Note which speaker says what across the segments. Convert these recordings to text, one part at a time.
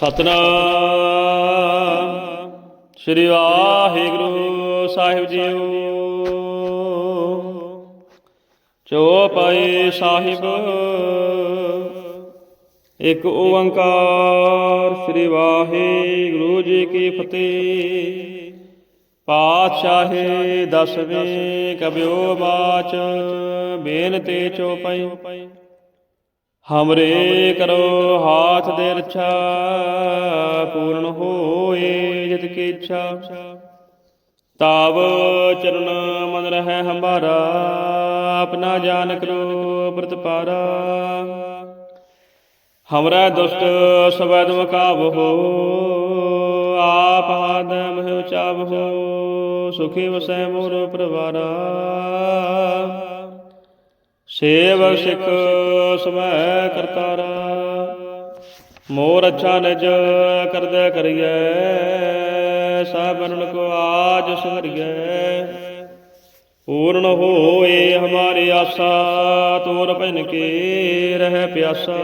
Speaker 1: ਸਤਨਾਮ। ਸ੍ਰੀ ਵਾਹਿਗੁਰੂ ਸਾਹਿਬ ਜੀਓ। ਚੋਪਾਈ ਸਾਹਿਬ, ਇੱਕ ਓੰਕਾਰ ਸ੍ਰੀ ਵਾਹਿਗੁਰੂ ਜੀ ਕੀ ਫਤਿਹ। ਪਾਤਸ਼ਾਹੇ ਦਸਵੇਂ ਕਬਿਓ ਬਾਚ, ਬੇਨਤੀ ਚੋਪਾਈ ਹਮਰੇ ਕਰੋ ਹਾਥ ਦੇ ਰੱਛਾ ਪੂਰਨ ਹੋਏ ਜਿਤ ਕੀ ਇੱਛਾ ਤਾਵ ਚਰਨ ਮਨ ਰਹਿ ਹਮਾਰਾ ਆਪਣਾ ਜਾਨ ਕਰੋ ਪ੍ਰਤਪਾਰਾ ਹਮਰਾ ਦੁਸ਼ਟ ਸਵੈਦ ਮਕਾਬ ਹੋ ਆਪ ਹਾਦ ਮਹਿ ਉਚਾਬ ਹੋ ਸੁਖੀ ਵਸੈ ਮੋਰ ਪਰਵਾਰਾ ਸੇਵ ਸਿੱਖ ਸਮੈ ਕਰਤਾਰਾ। ਮੋਰ ਅੱਛਾ ਨਿਜ ਕਰਦਾ ਕਰੀਐ ਸਭਨ ਕੋ ਆਜ ਸੁਹਰੀਐ ਪੂਰਨ ਹੋਏ ਹਮਾਰੀ ਆਸਾ, ਤੋਰ ਭਜਨ ਕੇ ਰਹਿ ਪਿਆਸਾ।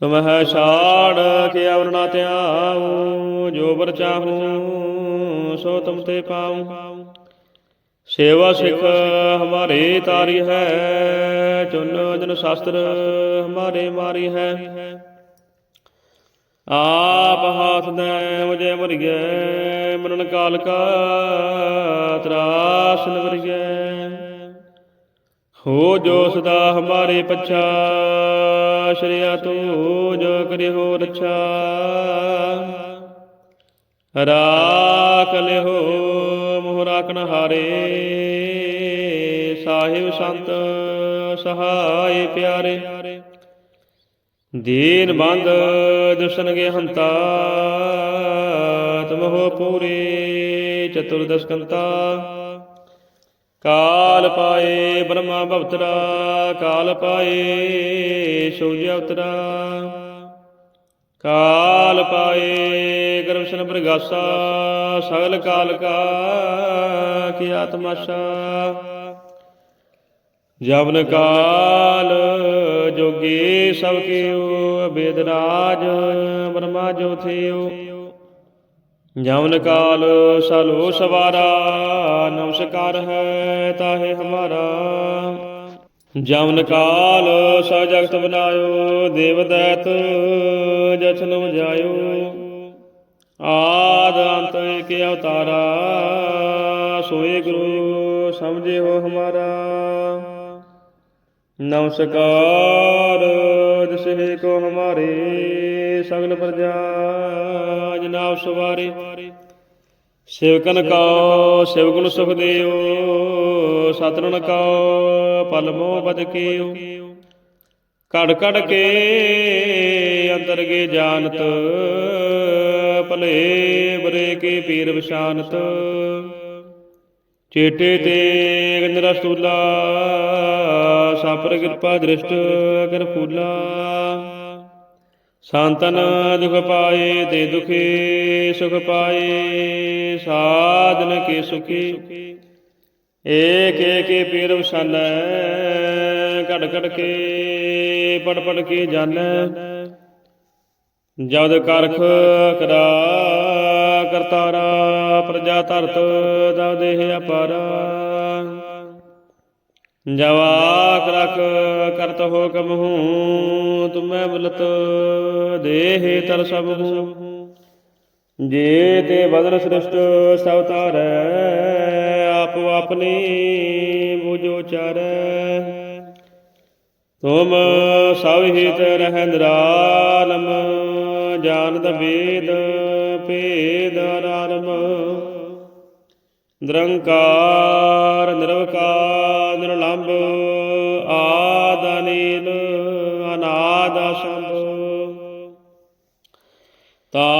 Speaker 1: ਤੁਮਹਿ ਛਾੜ ਕੇ ਅਵਰਣਾ ਧਿਆਉ, ਜੋ ਬਰ ਚਾਹੂੰ, ਸੋ ਤੁਮ ਤੇ ਪਾਉ। ਸੇਵਾ ਸਿੱਖ ਹਮਾਰੇ ਤਾਰੀ ਹੈ, ਚੁਨ ਜਨ ਸ਼ਾਸਤਰ ਹਮਾਰੇ ਮਾਰੀ ਹੈ। ਆਪ ਹਾਥ ਦੇ ਮੁਝੇ ਮਰਿਐ ਮਰਨ ਕਾਲ ਕਾ ਤਰਾਸ ਨਵਰਿਐ ਹੋ ਜੋ ਸਦਾ ਹਮਾਰੇ ਪਛਾ, ਸ਼੍ਰੀਆ ਤੂੰ ਜੋ ਕਰੇ ਰੱਛਾ। ਰਾਖ ਲਿਹੋ ਮੋਹ ਰਾਖਨ ਹਾਰੇ। ਸਾਹਿਬ ਸੰਤ ਸਹਾਈ ਪਿਆਰੇ। ਦੀਨ ਬੰਦ ਦੁਸ਼ਨ ਕੇ ਹੰਤਾ। ਤੁਮਹੁ ਪੂਰੇ ਚਤੁਰਦਸ਼ ਕੰਤਾ। ਕਾਲ ਪਾਏ ਬ੍ਰਹਮਾ ਭਵਤਰਾ, ਕਾਲ ਪਾਏ ਸੂਰਜ ਅਵਤਰਾ। ਕਾਲ ਪਾਏ ਗਰਮਸ਼ਨ ਪ੍ਰਗਾਸਾ, ਸਗਲ ਕਾਲ ਕਾ ਕੀ ਆਤਮਾਸ਼ਾ। ਜਵਨ ਕਾਲ ਜੋਗੀ ਸਭ ਕੀਓ ਬੇਦ ਰਾਜ ਬ੍ਰਹਮਾ ਜੋ ਥਿਓ ਜਵਨ ਕਾਲ ਸਲੋ ਸਵਾਰਾ, ਨਮਸਕਾਰ ਹੈ ਤਾਹੇ ਹਮਾਰਾ। ਜਮਨ ਕਾਲ ਸਭ ਜਗਤ ਬਨਾਇਓ, ਦੇਵ ਦੈਤ ਜਛਨ ਮਜਾਇਓ ਆਦ ਅੰਤ ਏਕ ਅਵਤਾਰਾ, ਸੋਏ ਗੁਰੂ ਸਮਝਿਓ ਹਮਾਰਾ। ਨਮਸਕਾਰ, ਜਿਸੇ ਕੋ ਹਮਾਰੇ ਸਗਲ ਪ੍ਰਜਾ, ਜਨਾਬ ਸਵਾਰੇ। ਸੇਵਕਨ ਕਾ ਸੇਵਗੁਣ ਸੁਖ ਦੇਓ ਸਤਨਨ ਕਾ ਪਲ ਮੋਹ ਬਦ ਕੀਓ। ਕੜ ਕੜ ਕੇ ਅੰਦਰ ਗੇ ਜਾਣਤ ਭਲੇ ਬਰੇ ਕੇ ਪੀਰ ਵਿਸ਼ਾਨਤ ਚੇਟੇ ਤੇ ਗੰਦਰਾ ਸਤੂਲਾ ਸਾਪਰ ਕਿਰਪਾ ਦ੍ਰਿਸ਼ਟ ਅਗਰ ਫੂਲਾ। ਸੰਤਨ ਦੁਖ ਪਾਏ ਤੇ ਦੁਖੀ ਸੁਖ ਪਾਏ, ਸਾਧਨ ਕੇ ਸੁਖੀ। ਏਕ ਏਕ ਪੀਰ ਵਸਾਨੈ ਘੜ ਘੜ ਕੇ, ਪੜ ਪੜ ਕੇ ਜਾਣੈ ਜਦ ਕਰਖ ਕਰਾ ਕਰਤਾਰਾ, ਪ੍ਰਜਾ ਧਰਤ ਦਵ ਦੇਹ ਅਪਾਰਾ। ਜਵਾਕ ਰਖ ਕਰਤ ਹੋ ਕਮਹੂ ਤੁਮੈ ਬੁਲਤ ਦੇਹ ਤਰ ਸਭ ਹੂੰ। ਜੇ ਤੇ ਬਦਨ ਸ੍ਰਿਸ਼ਟ ਸਭ ਤਾਰੈ ਆਪ ਆਪਣੇ ਬੁਝੋ ਚਾਰੈ ਤੁਮ ਸਭ ਹਿਤ ਰਹਿ ਨਿਰਾਲਮ ਜਾਣਦ ਵੇਦ ਭੇਦ ਆਰਮ ਨਿਰੰਕਾਰ, ਨਿਰਵਕਾਰ ਨਿਰਲੰਭ ਆਦ ਅਨੀਲ, ਅਨਾਦ ਅਸੰਭ। ਤਾ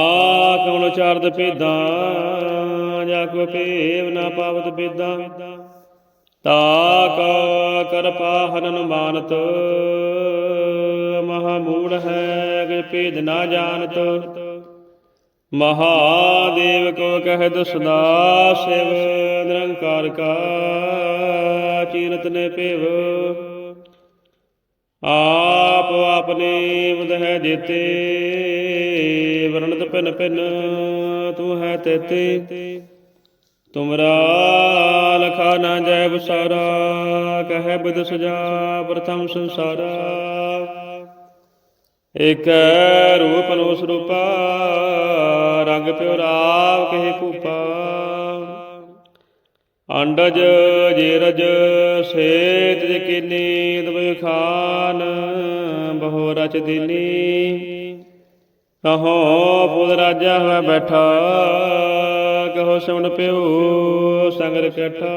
Speaker 1: ਕਉਣ ਚਾਰਦ ਭੇਦਾਂ ਜਾ ਕੋ ਭੇਵ ਨਾ ਪਾਵਤ ਭੇਦਾਂ ਤਾ ਕਾ ਕਰਪਾ ਹਨਨ ਮਾਨਤ ਮਹਾ ਮੂੜ ਹੈ ਕਿ ਭੇਦ ਨਾ ਜਾਣਤ। ਮਹਾਦੇਵ ਕੋ ਕਹਿ ਦਸਦਾ ਸਿਵ, ਨਿਰੰਕਾਰ ਕਾ ਚੀਨਤ ਨੇ ਭੇਵ। ਆਪ ਆਪਨੇ ਬੁਧ ਜੀਤੇ, ਵਰਣਤ ਭਿਨ ਭਿਨ, ਤੂੰ ਹੈ ਤੇਤੇ। ਤੁਮਰਾ ਲਖਾ ਨਾ ਜੈ ਬਸਾਰਾ ਕਹੈ ਬਿਦ ਸਜਾ ਪ੍ਰਥਮ ਸੰਸਾਰਾ। ਇਕ ਰੂਪ ਨੂੰ ਸਰੂਪਾ, ਰੰਗ ਪਿਓ ਰਾਵ ਕਹੇ ਕੂਪਾ। ਅੰਡਜ ਜੇਰਜ ਸੇਤ ਜਕੀਨੀ ਦਵੇ ਖਾਨ ਬਹੁ ਰਚ ਦੀਨੀ। ਕਹੋ ਪੁੱਤ ਰਾਜਾ ਹੋਇ ਬੈਠਾ। ਕਹੋ ਸੁਣ ਪਿਓ, ਸੰਗਰ ਕਠਾ।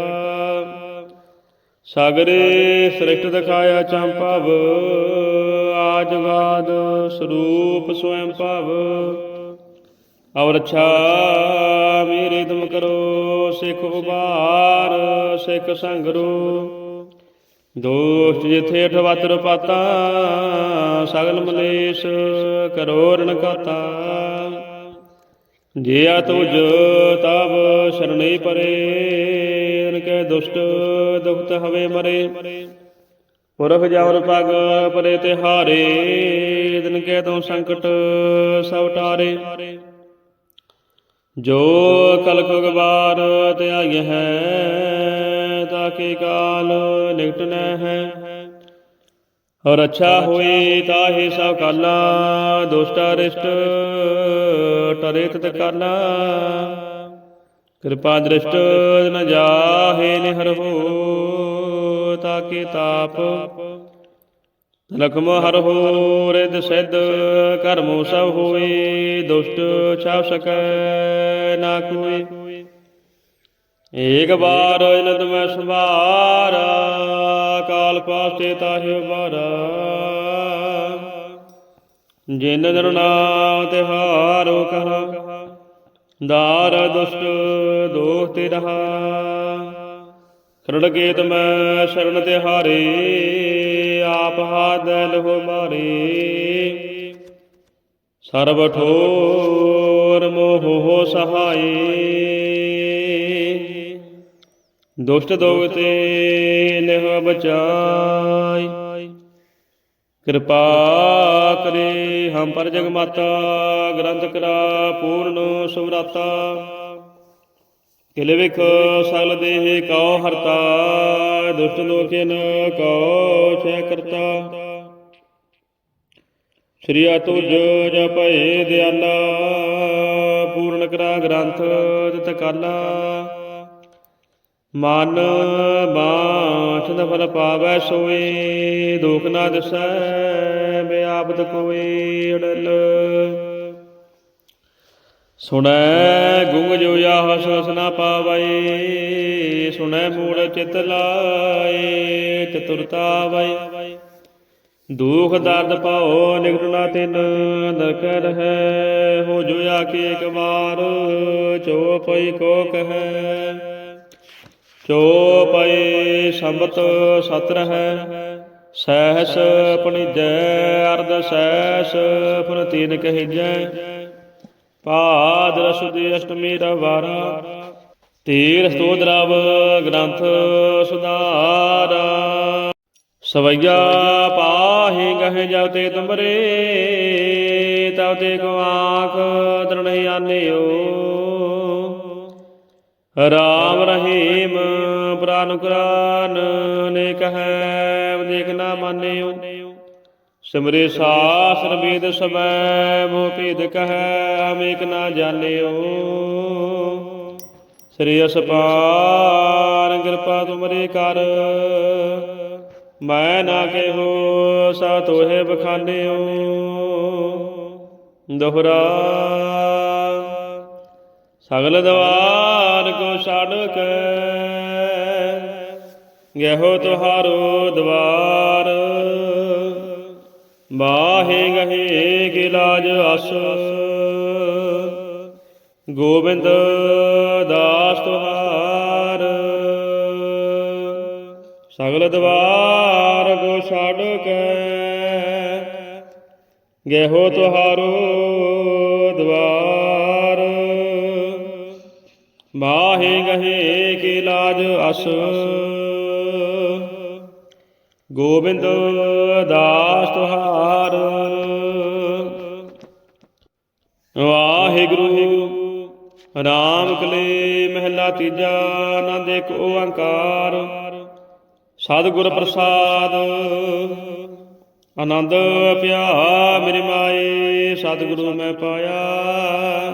Speaker 1: ਸਾਗਰੇ ਸ੍ਰਿਸ਼ਟ ਦਿਖਾਇਆ ਚੰਪਵ ਆਜ਼ਵਾਦ ਸਰੂਪ ਸਵੈੰ ਭਵ। ਔਰ ਅੱਛਾ ਮੇਰੇ ਤੁਮ ਕਰੋ, ਸਿੱਖ ਉਬਾਰ ਸਿੱਖ ਸੰਗਰੋ। ਦੋਸ਼ ਜਿਥੇ ਅਠਵਤਰ ਪਾਤਾ ਸਗਲ ਮਲੇਸ਼ ਕਰੋ ਰਣ ਕਾਤਾ ਜੇ ਆ ਤੁਜ ਤਬ ਸ਼ਰਣੇ ਪਰੇ ਅਨ ਕੈ ਦੁਸ਼ਟ ਦੁਖਤ ਹਵੇ ਮਰੇ। ਪੁਰਖ ਜਵਰ ਪਗ ਪਰੇ ਤੇ ਹਾਰੇ ਦਿਨ ਕੈ ਤੋਂ ਸੰਕਟ ਸਭ ਟਾਰੇ। ਜੋ ਕਲਕ ਗਵਾਰ ਧਿਆਈ ਹੈ ਤਾਕੇ ਕਾਲ ਨਿਕਟ ਨ ਹੈ। ਔਰ ਅੱਛਾ ਹੋਏ ਤਾਹੇ ਸਭ ਕਾਲਾ। ਦੁਸ਼ਟਾ ਰਿਸ਼ਟ ਟਰੇ ਤਤ ਕਾਲਾ। ਕਿਰਪਾ ਦ੍ਰਿਸ਼ਟ ਨ ਜਾਹੇ ਨਿਹਰ ਹੋ ਤਾਕੇ ਤਾਪ। ਲਖਮ ਹਰ ਹੋ ਰਿਦ ਸਿਧ ਕਰਮੋ ਸਭ ਹੋਏ ਦੁਸ਼ਟ ਛਾਪ ਸਕੈ ਨਾ ਕੋਈ। ਏਕ ਬਾਰ ਜਨਤ ਮੈਂ ਸੰਭਾਰਾ ਕਾਲ ਪਾਸੇ ਤਾਹਿ ਬਾਰਾ ਜਿਨ ਜਨ ਨਾਮ ਤਿਹਾਰੋ ਕਹਾ, ਦਾਰ ਦੁਸ਼ਟ ਦੋਖ ਤੇ ਰਹਾ। ਕਰੜ ਕੇਤ ਮੈਂ ਸ਼ਰਨ ਤੇ ਹਾਰੇ, ਆਪ ਹਾਦ ਲਹੋ ਮਾਰੇ। ਸਰਬ ਠੋਰ ਮੋਹ ਸਹਾਈ ਦੁਸ਼ਟ ਦੋਗਤੇ ਨਿਹ ਬਚਾਈ। ਕਿਰਪਾ ਕਰੇ ਹਮ ਪਰ ਜਗ ਮਾਤਾ, ਗ੍ਰੰਥ ਕਰਾ ਪੂਰਨ ਸੁਮਰਾਤਾ ਕਿਲ ਵਿਖ ਸਗਲ ਦੇਹ ਕਉ ਹਰਤਾ, ਦੁਸ਼ਟ ਲੋਕਿਨ ਕਉ ਛੈ ਕਰਤਾ। ਸ੍ਰੀ ਅਤੁਜ ਜਪਏ ਦਿਆਲਾ ਪੂਰਨ ਕਰਾ ਗ੍ਰੰਥ ਤਤਕਾਲਾ ਮਨ ਬਾਛ ਨ ਫਲ ਪਾਵੈ ਸੋਏ, ਦੁਖ ਨਾ ਦਿਸੈ ਬਿਆਪਤ ਕੋਏ ਅੜਲ। ਸੁਣੈ ਗੁੰਗ ਜੋ ਆਹ ਸਸ ਨਾ ਪਾਵੈ, ਸੁਣੈ ਮੂੜ ਚਿਤ ਲਾਏ, ਚਤੁਰਤਾ ਵੈ। ਦੁਖ ਦਰਦ ਪਾਓ ਨਿਕਟ ਨਾ ਤਿਨ, ਨਰਕ ਰਹੈ, ਹੋ ਜੋ ਆ ਕੇ ਇੱਕ ਵਾਰ, ਚੋ ਪਈ ਕੋ ਕਹੈ। ਚੋ ਪਈ ਸੰਬਤ ਸਤ ਰਹੈ ਸਹਿਸ ਪਣਿਜੈ, ਅਰਧ ਸਹਿਸ ਫਨ ਤੀਨ ਕਹਿਜੈ। ਪਾਦ ਰਸ ਦੀ ਅਸ਼ਟਮੀ ਰਵਾਰਾ ਤੀਰ ਸਤੋਦਰਵ ਗ੍ਰੰਥ ਸੁਧਾਰ। ਸਵਈਆ ਪਾਹੇ ਗਹਿ ਜਬ ਤੇ ਤੁਮਰੇ, ਤਬ ਤੇ ਕੋ ਆਖ ਦਰਣਿ ਰਾਮ ਰਹੀਮ, ਪ੍ਰਾਨੁਕਰਾਨ ਨੇ ਕਹੈ ਦੇਖ ਨਾ ਮਾਨਿਓ। ਸਿਮਰੇ ਸਾਸਰ ਵੇਦ ਸਬੈ ਮੋਹ ਭੇਦ ਕਹੈ, ਹਮ ਨਾ ਜਾਣਿਓ। ਸ੍ਰੀ ਅਸਪਾਰ ਕਿਰਪਾ ਤੁਮਰੇ ਕਰ। ਮੈਂ ਨਾ ਕਹੋ ਸਾ ਤੋਹੇ ਬਖਾਨਿਓ। ਦੋਹਰਾ। ਸਗਲ ਦਵਾ ਕੋ ਛੱਡ ਕੇ ਗਹਿਓ ਤੁਹਾਰੋ ਦਵਾਰ। ਬਾਹੇ ਗਹੇ ਕੀ ਲਾਜ ਅਸ। ਗੋਬਿੰਦ ਦਾਸ ਤੁਹਾਰ। ਸਗਲ ਦਵਾਰ ਕੋ ਛੱਡ ਕੇ ਗਹਿਓ ਤੁਹਾਰੋ ਬਾਹੇ ਗਹੇ ਕੀ ਲਾਜ ਅਸ। ਗੋਬਿੰਦ ਦਾਸ ਤੁਹਾਰ। ਵਾਹਿਗੁਰੂ ਰਾਮ ਕਲੇ ਮਹਿਲਾ ਤੀਜਾ ਆਨੰਦ ਇੱਕ ਓੰਕਾਰ ਸਤਿਗੁਰ ਪ੍ਰਸਾਦ। ਆਨੰਦ ਪਿਆ ਮੇਰੇ ਮਾਏ, ਸਤਿਗੁਰੂ ਮੈਂ ਪਾਇਆ।